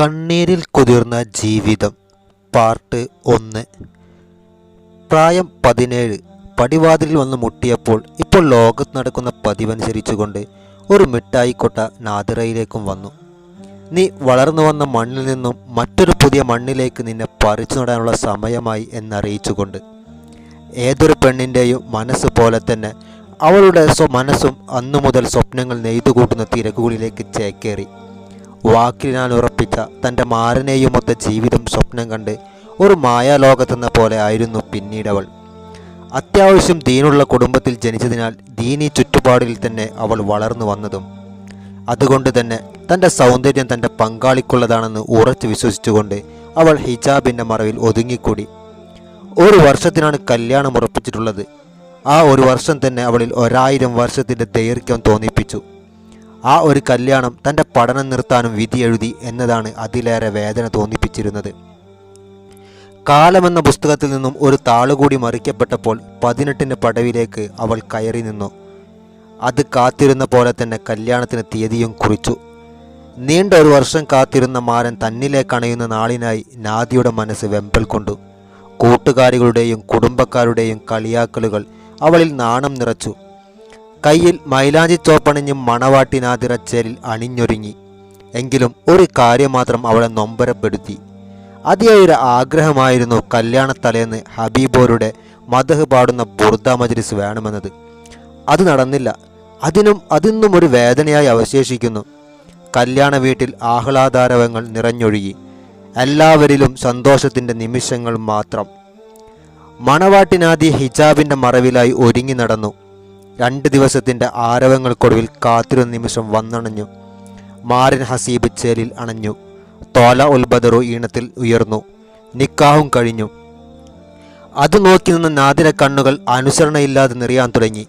കണ്ണീരിൽ കുതിർന്ന ജീവിതം. പാർട്ട് ഒന്ന്. പ്രായം പതിനേഴ്. പടിവാതിലിൽ വന്ന് മുട്ടിയപ്പോൾ ഇപ്പോൾ ലോകത്ത് നടക്കുന്ന പതിവനുസരിച്ചുകൊണ്ട് ഒരു മിഠായിക്കൊട്ട നാദിറയിലേക്കും വന്നു. നീ വളർന്നു വന്ന മണ്ണിൽ നിന്നും മറ്റൊരു പുതിയ മണ്ണിലേക്ക് നിന്നെ പറിച്ചു നടാനുള്ള സമയമായി എന്നറിയിച്ചുകൊണ്ട് ഏതൊരു പെണ്ണിന്റെയും മനസ്സ് പോലെ തന്നെ അവളുടെ സ്വ മനസ്സും അന്നു മുതൽ സ്വപ്നങ്ങൾ നെയ്തുകൂട്ടുന്ന തിരക്കുകളിലേക്ക് ചേക്കേറി. വാക്കിൽ ഞാൻ ഉറപ്പിച്ച തന്റെ മാരനെയുമൊത്ത ജീവിതം സ്വപ്നം കണ്ട് ഒരു മായാലോകത്തെന്ന പോലെ ആയിരുന്നു പിന്നീടവൾ അത്യാവശ്യം ദീനുള്ള കുടുംബത്തിൽ ജനിച്ചതിനാൽ ദീനി ചുറ്റുപാടിൽ തന്നെ അവൾ വളർന്നു വന്നതും. അതുകൊണ്ട് തന്നെ തന്റെ സൗന്ദര്യം തന്റെ പങ്കാളിക്കുള്ളതാണെന്ന് ഉറച്ചു വിശ്വസിച്ചുകൊണ്ട് അവൾ ഹിജാബിന്റെ മറവിൽ ഒതുങ്ങിക്കൂടി. ഒരു വർഷത്തിനാണ് കല്യാണം ഉറപ്പിച്ചിട്ടുള്ളത്. ആ ഒരു വർഷം തന്നെ അവളിൽ ഒരായിരം വർഷത്തിന്റെ ദൈർഘ്യം തോന്നിപ്പിച്ചു. ആ ഒരു കല്യാണം തന്റെ പഠനം നിർത്താനും വിധി എഴുതി എന്നതാണ് അതിലേറെ വേദന തോന്നിപ്പിച്ചിരുന്നത്. കാലമെന്ന പുസ്തകത്തിൽ നിന്നും ഒരു താളുകൂടി മറിക്കപ്പെട്ടപ്പോൾ പതിനെട്ടിന്റെ പടവിലേക്ക് അവൾ കയറി നിന്നു. അത് കാത്തിരുന്ന പോലെ തന്നെ കല്യാണത്തിന് തീയതിയും കുറിച്ചു. നീണ്ട ഒരു വർഷം കാത്തിരുന്ന മാരൻ തന്നിലേക്ക് അണയുന്ന നാളിനായി നാദിയുടെ മനസ്സ് വെമ്പൽ കൊണ്ടു. കൂട്ടുകാരികളുടെയും കുടുംബക്കാരുടെയും കളിയാക്കലുകൾ അവളിൽ നാണം നിറച്ചു. കയ്യിൽ മൈലാഞ്ചി ചോപ്പണിഞ്ഞും മണവാട്ടി നാദിറച്ചേരിൽ അണിഞ്ഞൊരുങ്ങി. എങ്കിലും ഒരു കാര്യം മാത്രം അവളെ നൊമ്പരപ്പെടുത്തി. അതിയായൊരു ആഗ്രഹമായിരുന്നു കല്യാണത്തലേന്ന് ഹബീബോരുടെ മദഹ് പാടുന്ന ബുർദ മജ്ലിസ് വേണമെന്നത്. അത് നടന്നില്ല. അതിനും അതിന്നും ഒരു വേദനയായി അവശേഷിക്കുന്നു. കല്യാണ വീട്ടിൽ ആഹ്ലാദാരവങ്ങൾ നിറഞ്ഞൊഴുകി. എല്ലാവരിലും സന്തോഷത്തിന്റെ നിമിഷങ്ങൾ മാത്രം. മണവാട്ടിനാദി ഹിജാബിന്റെ മറവിലായി ഒരുങ്ങി നടന്നു. രണ്ട് ദിവസത്തിന്റെ ആരവങ്ങൾക്കൊടുവിൽ കാത്തിരുന്ന നിമിഷം വന്നണഞ്ഞു. മാരൻ ഹസീബ് ചേലിൽ അണഞ്ഞു. തോല ഉൽബദറു ഈണത്തിൽ ഉയർന്നു. നിക്കാഹും കഴിഞ്ഞു. അത് നോക്കി നിന്ന നാദിര കണ്ണുകൾ അനുസരണയില്ലാതെ നിറയാൻ തുടങ്ങി.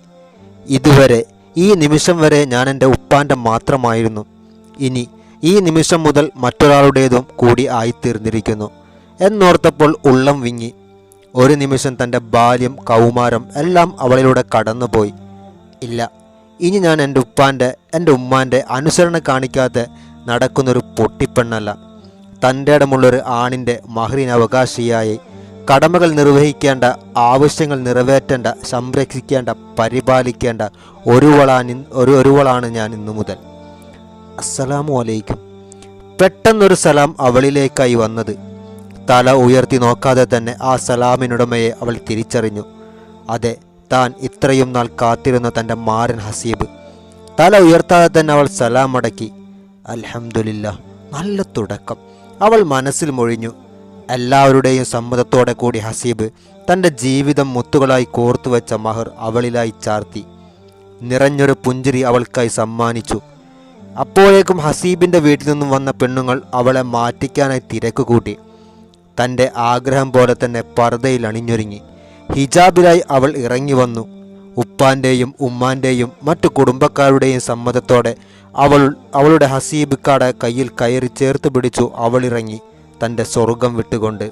ഇതുവരെ ഈ നിമിഷം വരെ ഞാൻ എന്റെ ഉപ്പാന്റെ മാത്രമായിരുന്നു. ഇനി ഈ നിമിഷം മുതൽ മറ്റൊരാളുടേതും കൂടി ആയിത്തീർന്നിരിക്കുന്നു. എന്നോർത്തപ്പോൾ ഉള്ളം വിങ്ങി. ഒരു നിമിഷം തന്റെ ബാല്യം കൗമാരം എല്ലാം അവളിലൂടെ കടന്നുപോയി. ഇല്ല. ഇനി ഞാൻ എന്റെ ഉപ്പാന്റെ എന്റെ ഉമ്മാന്റെ അനുസരണ കാണിക്കാതെ നടക്കുന്നൊരു പൊട്ടിപ്പെണ്ണല്ല. തന്റെ ഇടമുള്ളൊരു ആണിന്റെ മഹറിന് അവകാശിയായി കടമകൾ നിർവഹിക്കേണ്ട ആവശ്യങ്ങൾ നിറവേറ്റേണ്ട സംരക്ഷിക്കേണ്ട പരിപാലിക്കേണ്ട ഒരുവളാണ് ഒരു ഒരുവളാണ് ഞാൻ ഇന്നു മുതൽ. അസ്സലാമു അലൈക്കും. പെട്ടെന്നൊരു സലാം അവളിലേക്കായി വന്നത്. തല ഉയർത്തി നോക്കാതെ തന്നെ ആ സലാമിനുടമയെ അവൾ തിരിച്ചറിഞ്ഞു. അതെ താൻ ഇത്രയും നാൾ കാത്തിരുന്ന തന്റെ മാരൻ ഹസീബ്. തല ഉയർത്താതെ തന്നെ അവൾ സലാം മടക്കി അൽഹംദുലില്ല നല്ല തുടക്കം. അവൾ മനസ്സിൽ മൊഴിഞ്ഞു. എല്ലാവരുടെയും സമ്മതത്തോടെ കൂടി ഹസീബ് തന്റെ ജീവിതം മുത്തുകളായി കോർത്തു വെച്ച മഹർ അവളിലായി ചാർത്തി. നിറഞ്ഞൊരു പുഞ്ചിരി അവൾക്കായി സമ്മാനിച്ചു. അപ്പോഴേക്കും ഹസീബിന്റെ വീട്ടിൽ നിന്നും വന്ന പെണ്ണുങ്ങൾ അവളെ മാറ്റിക്കാനായി തിരക്ക് കൂട്ടി തന്റെ ആഗ്രഹം പോലെ തന്നെ പർദ്ദയിൽ അണിഞ്ഞൊരുങ്ങി. ഹിജാബിലായി അവൾ ഇറങ്ങി വന്നു. ഉപ്പാന്റെയും ഉമ്മാന്റെയും മറ്റു കുടുംബക്കാരുടെയും സമ്മതത്തോടെ അവൾ അവളുടെ ഹസീബ് കട കയ്യിൽ കയറി ചേർത്ത് പിടിച്ചു അവളിറങ്ങി. തന്റെ സ്വർഗം വിട്ടുകൊണ്ട്